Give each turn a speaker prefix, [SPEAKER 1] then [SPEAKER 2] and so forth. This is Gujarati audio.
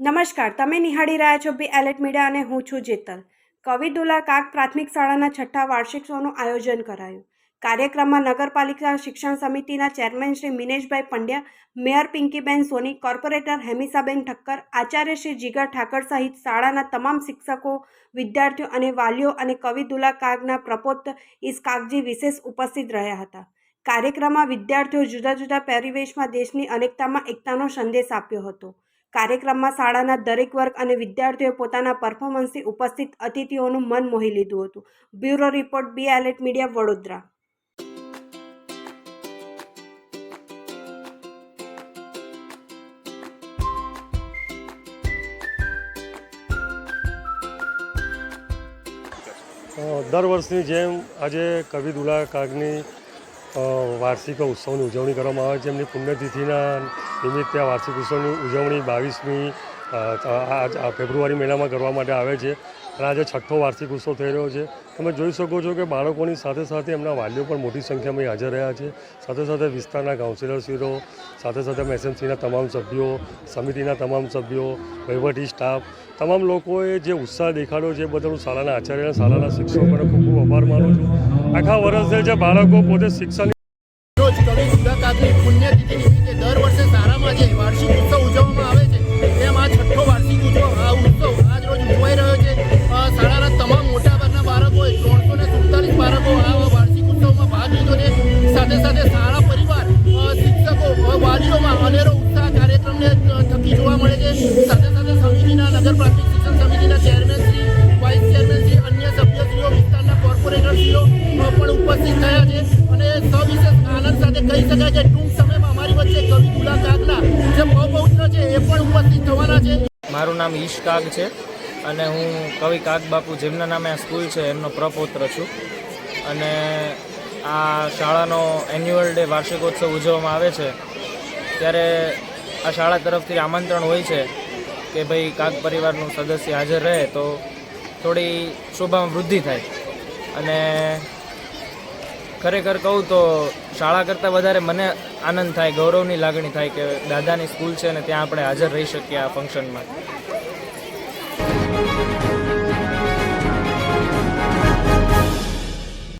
[SPEAKER 1] નમસ્કાર, તમે નિહાળી રહ્યા છો બી એલેટ મીડિયા અને હું છું જેતલ. કવિ દુલા કાક પ્રાથમિક શાળાના છઠ્ઠા વાર્ષિકોત્સવનું આયોજન કરાયું. કાર્યક્રમમાં નગરપાલિકા શિક્ષણ સમિતિના chairman Shri Mineshbhai Pandya, mayor Pinkiben Soni, corporator Hemisaben Thakkar, Acharya Shri જીગર ઠાકર સહિત શાળાના તમામ શિક્ષકો, વિદ્યાર્થીઓ અને વાલીઓ અને કવિ દુલા કાગના પ્રપોત ઇસ કાગજી વિશેષ ઉપસ્થિત રહ્યા હતા. કાર્યક્રમમાં વિદ્યાર્થીઓ જુદા જુદા પરિવેશમાં દેશની અનેકતામાં એકતાનો સંદેશ આપ્યો હતો. કાર્યક્રમમાં શાળાના દરેક વર્ગ અને વિદ્યાર્થીઓએ પોતાના પરફોર્મન્સથી ઉપસ્થિત અતિથિઓનું મન મોહી લીધું હતું. Bureau report, B alert media, Vadodara.
[SPEAKER 2] દર વર્ષની જેમ આજે કવિ દુલા કાગની વાર્ષિક ઉત્સવની ઉજવણી કરવામાં આવે છે. એમની પુણ્યતિથિના નિમિત્તે વાર્ષિક ઉત્સવની ઉજવણી બાવીસમી આ ફેબ્રુઆરી મહિનામાં કરવા માટે આવે છે. અને આજે છઠ્ઠો વાર્ષિક ઉત્સવ થઈ રહ્યો છે. તમે જોઈ શકો છો કે બાળકોની સાથે સાથે એમના વાલીઓ પણ મોટી સંખ્યામાં હાજર રહ્યા છે. સાથે સાથે વિસ્તારના કાઉન્સિલરશ્રીઓ સાથે સાથે એસએમસીના તમામ સભ્યો, સમિતિના તમામ સભ્યો, વહીવટી સ્ટાફ, તમામ લોકોએ જે ઉત્સાહ દેખાડ્યો છે એ બદલ હું શાળાના આચાર્ય શાળાના શિક્ષકોને ખૂબ ખૂબ આભાર માનું છું. આખા વર્ષે જે બાળકો પોતે શિક્ષણ
[SPEAKER 3] રોજ જે વાર્ષિક ઉત્સવ ઉજવવામાં આવે છે. તેમ આ છઠ્ઠો વાર્ષિક ઉત્સવ, આ ઉત્સવ આજ ઉજવાઈ રહ્યો છે. શાળાના તમામ મોટાભાગના બાળકોએ ત્રણસો ને સુડતાલીસ બાળકો આ વાર્ષિક ઉત્સવમાં ભાગ લીધો છે. સાથે સાથે શાળા પરિવાર શિક્ષકો વાલીઓમાં અનેરો ઉત્સાહ કાર્યક્રમને થકી જોવા મળે છે. સાથે સાથે સમિતિના નગર પ્રાથમિક શિક્ષણ સમિતિના chairman Shri, vice chairman Shri, અન્ય સભ્યશ્રીઓ, વિસ્તારના કોર્પોરેટરશ્રીઓ પણ ઉપસ્થિત થયા છે. અને સવિશેષ આનંદ સાથે કહી શકાય છે ટૂંક
[SPEAKER 4] મારું નામ ઈશ કાગ છે અને હું કવિ કાગ બાપુ જેમના નામે આ સ્કૂલ છે, એમનો પ્રપૌત્ર છું. અને આ શાળાનો એન્યુઅલ ડે વાર્ષિકોત્સવ ઉજવવામાં આવે છે. ત્યારે આ શાળા તરફથી આમંત્રણ હોય છે કે ભાઈ કાગ પરિવારનું સદસ્ય હાજર રહે તો થોડી શોભામાં વૃદ્ધિ થાય. અને ખરેખર કહું તો શાળા કરતાં વધારે મને આનંદ થાય, ગૌરવની લાગણી થાય કે દાદાની સ્કૂલ છે ને ત્યાં આપણે હાજર રહી શકીએ આ ફંક્શનમાં